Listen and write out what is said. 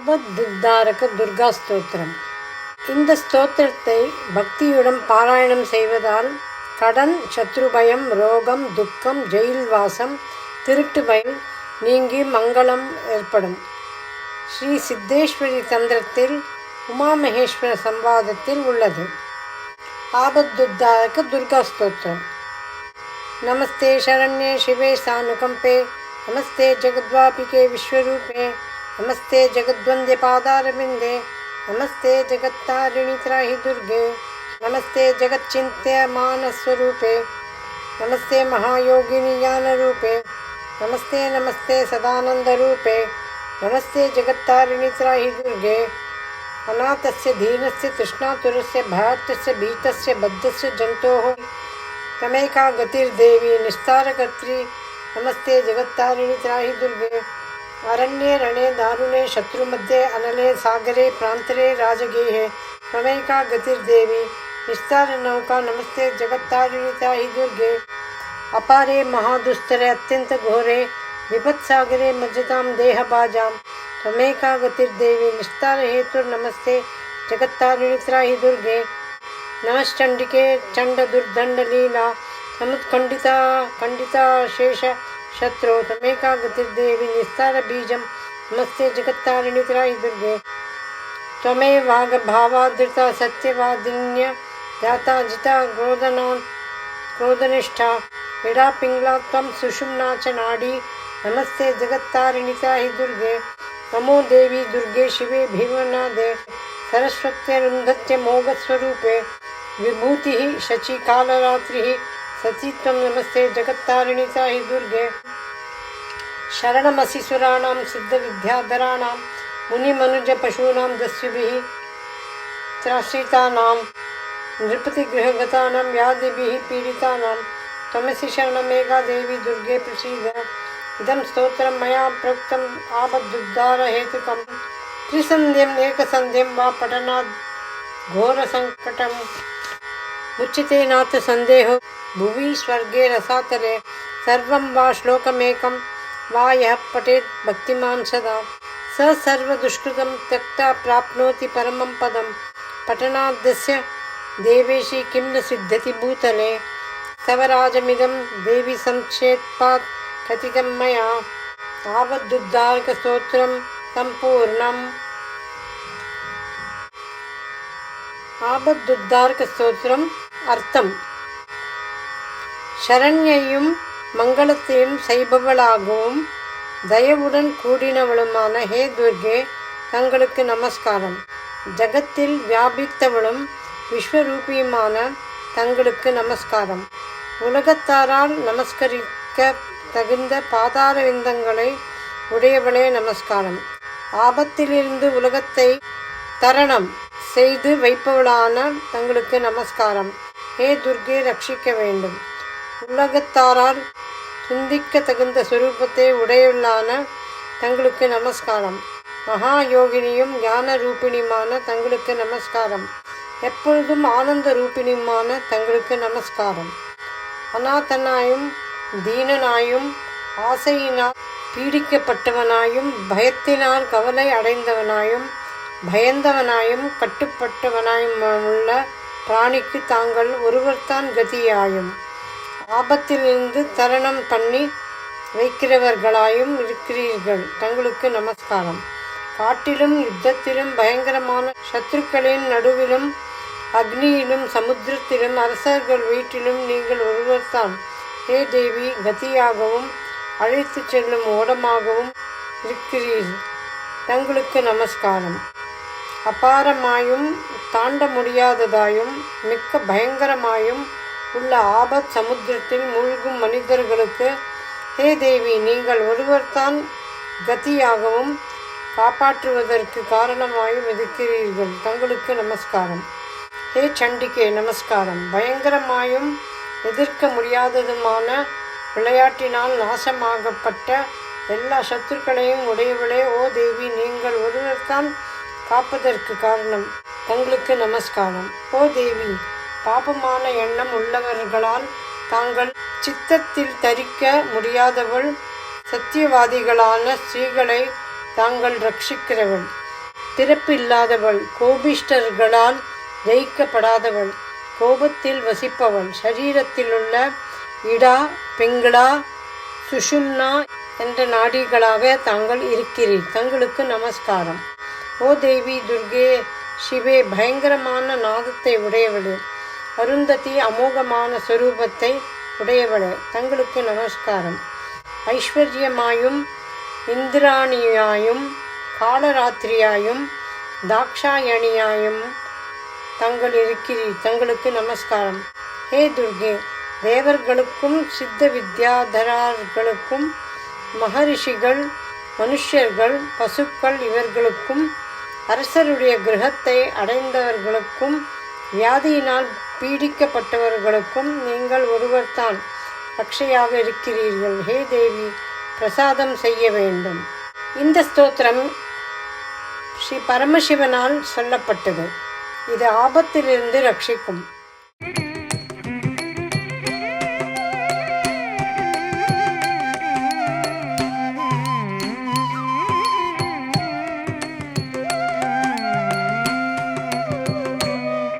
ஆபத்துத்தாரக துர்கா ஸ்தோத்திரம் இந்த ஸ்தோத்திரத்தை பக்தியுடன் பாராயணம் செய்வதால் கடன் சத்ருபயம் ரோகம் துக்கம் ஜெயில் வாசம் திருட்டு பயம் நீங்கி மங்களம் ஏற்படும் ஸ்ரீ சித்தேஸ்வரி தந்திரத்தில் உமாமகேஸ்வர சம்வாதத்தில் உள்ளது ஆபத்துத்தாரக துர்கா ஸ்தோத்திரம் नमस्ते शरण्ये शिवे सानुकम्पे नमस्ते जगद्वापिके विश्वरूपे नमस्ते जगद्वन्द्य पादारविन्दे, नमस्ते जगत्तारिणि त्राहि दुर्गे, नमस्ते जगच्चिन्त्यमानस्वरूपे नमस्ते महायोगिनि ज्ञानरूपे, नमस्ते नमस्ते सदानन्दरूपे, नमस्ते जगत्तारिणि त्राहि दुर्गे। अनाथस्य, दीनस्य, तृष्णातुरस्य भयातस्य भीतस्य, बद्धस्य, जन्तोः तमेका गतिर्देवी निस्तारकर्त्री, नमस्ते जगत्तारिणि त्राहि दुर्गे। अरण्ये, रणे, दारुणे, शत्रुमध्ये अनले सागरे प्रान्तरे राजगेहे त्वमेका गतिर्देवी निस्तारनौका नमस्ते जगत्तारिणि त्राहि दुर्गे। अपारे, महादुस्तरे, अत्यंत घोरे, विपत्सागरे मज्जतां देहबाजां त्वमेका गतिर्देवी निस्तारहेतुर्नमस्ते जगत्तारिणि त्राहि दुर्गे। नमश्चण्डिके चण्डदुर्दण्डलीला, समुत्खण्डिता खण्डिता शेष शत्रो तमेका गतिर्देवी निस्तारबीजं नमस्ते जगत्तारिणि त्राहि दुर्गे त्वमेवागभावादृता सत्यवादिन्य ध्याता जिता क्रोधनान् क्रोधनिष्ठा। इडा पिङ्गला त्वं सुषुम्ना च नाडी, नमस्ते जगत्तारिणि त्राहि दुर्गे नमो देवी दुर्गे शिवे भीमनादे सरस्वत्यरुन्धत्य मोघस्वरूपे। विभूतिः शचिकालरात्रिः सतीत्वं नमस्ते, जगत्तारिणि त्राहि दुर्गे। शरणमसि सुराणां, सिद्धविद्याधराणां, मुनिमनुजपशूनां दस्युभिः त्राश्रितानां नृपतिगृहगतानां व्याधिभिः पीडितानां, त्वमसि शरणमेका देवी दुर्गे प्रसीद। इदं स्तोत्रं मया प्रोक्तम् आपदुद्धारहेतुकं त्रिसन्ध्यम् एकसन्ध्यं वा पठनात् घोरसङ्कटम्। मुच्यते नाथ सन्देहो। भुवि स्वर्गे रसातले सर्वं वा श्लोकमेकं वा यः पठेत् भक्तिमान् सदा। स सर्वदुष्कृतं त्यक्ता प्राप्नोति परमं पदं। पठनाद्यस्य देवेशि किं न सिद्ध्यति भूतले। स्वराजमिदं देवि संक्षेत्पात् कथितं मया। तावद्दुद्धारकस्तोत्रं सम्पूर्णम्। आबद्धुद्धारकस्तोत्रमर्थं சரண்யையும் மங்களத்தையும் செய்பவளாகவும் தயவுடன் கூடினவளுமான ஹே துர்கே தங்களுக்கு நமஸ்காரம். ஜகத்தில் வியாபித்தவளும் விஸ்வரூபியுமான தங்களுக்கு நமஸ்காரம். உலகத்தாரால் நமஸ்கரிக்க தகுந்த பாதார விந்தங்களை உடையவளே நமஸ்காரம். ஆபத்திலிருந்து உலகத்தை தரணம் செய்து வைப்பவளான தங்களுக்கு நமஸ்காரம். ஹே துர்கே ரட்சிக்க வேண்டும். உலகத்தாரால் சிந்திக்க தகுந்த சுரூபத்தை உடையுள்ளான தங்களுக்கு நமஸ்காரம். மகா யோகினியும் ஞான ரூபிணியுமான தங்களுக்கு நமஸ்காரம். எப்பொழுதும் ஆனந்த ரூபிணியுமான தங்களுக்கு நமஸ்காரம். அநாதனாயும் தீனனாயும் ஆசையினால் பீடிக்கப்பட்டவனாயும் பயத்தினால் கவலை அடைந்தவனாயும் பயந்தவனாயும் கட்டுப்பட்டவனாயும் உள்ள பிராணிக்கு தாங்கள் ஒருவர்தான் கதியாயும். ஆபத்திலிருந்து தரணம் பண்ணி வைக்கிறவர்களாயும் இருக்கிறீர்கள். தங்களுக்கு நமஸ்காரம். காட்டிலும் யுத்தத்திலும் பயங்கரமான சத்துருக்களின் நடுவிலும் அக்னியிலும் சமுத்திரத்திலும் அரசர்கள் வீட்டிலும் நீங்கள் ஒருவர்தான். ஹே தேவி கதியாகவும் அழைத்துச் செல்லும் ஓடமாகவும் இருக்கிறீர். தங்களுக்கு நமஸ்காரம். அபாரமாயும் தாண்ட முடியாததாயும் மிக்க பயங்கரமாயும் உள்ள ஆபத் சமுத்திரத்தில் மூழ்கும் மனிதர்களுக்கு ஹே தேவி நீங்கள் ஒருவர்தான் கதியாகவும் காப்பாற்றுவதற்கு காரணமாயும் இருக்கிறீர்கள். தங்களுக்கு நமஸ்காரம். ஹே சண்டிகே நமஸ்காரம். பயங்கரமாயும் எதிர்க்க முடியாததுமான விளையாட்டினால் நாசமாகப்பட்ட எல்லா சத்துருக்களையும் உடையவளே ஓ தேவி நீங்கள் ஒருவர்தான் காப்பதற்கு காரணம். தங்களுக்கு நமஸ்காரம். ஓ தேவி பாபமான எண்ணம் உள்ளவர்களால் தாங்கள் சித்தத்தில் தரிக்க முடியாதவள் சத்தியவாதிகளான ஸ்ரீகளை தாங்கள் ரட்சிக்கிறவள் பிறப்பில்லாதவள் கோபிஷ்டர்களால் ஜெயிக்கப்படாதவள் கோபத்தில் வசிப்பவள் சரீரத்திலுள்ள இடா பெங்களா சுஷும்னா என்ற நாடிகளாக தாங்கள் இருக்கிறீர். தங்களுக்கு நமஸ்காரம். ஓ தேவி துர்கே சிவே பயங்கரமான நாதத்தை உடையவளே அருந்ததி அமோகமான சொரூபத்தை உடையவளே தங்களுக்கு நமஸ்காரம். ஐஸ்வர்யமாயும் இந்திராணியாயும் காலராத்திரியாயும் தாக்ஷாயணியாயும் தங்கள் இருக்கிறீ தங்களுக்கு நமஸ்காரம். ஹே துர்கே தேவர்களுக்கும் சித்த வித்யாதரர்களுக்கும் மகரிஷிகள் மனுஷர்கள் பசுக்கள் இவர்களுக்கும் அரசருடைய கிரகத்தை அடைந்தவர்களுக்கும் வியாதியினால் பீடிக்கப்பட்டவர்களுக்கும் நீங்கள் ஒருவர்தான் ரக்ஷையாக இருக்கிறீர்கள். ஹே தேவி பிரசாதம் செய்ய வேண்டும். இந்த ஸ்தோத்திரம் ஸ்ரீ பரமசிவனால் சொல்லப்பட்டது. இது ஆபத்திலிருந்து ரட்சிக்கும்.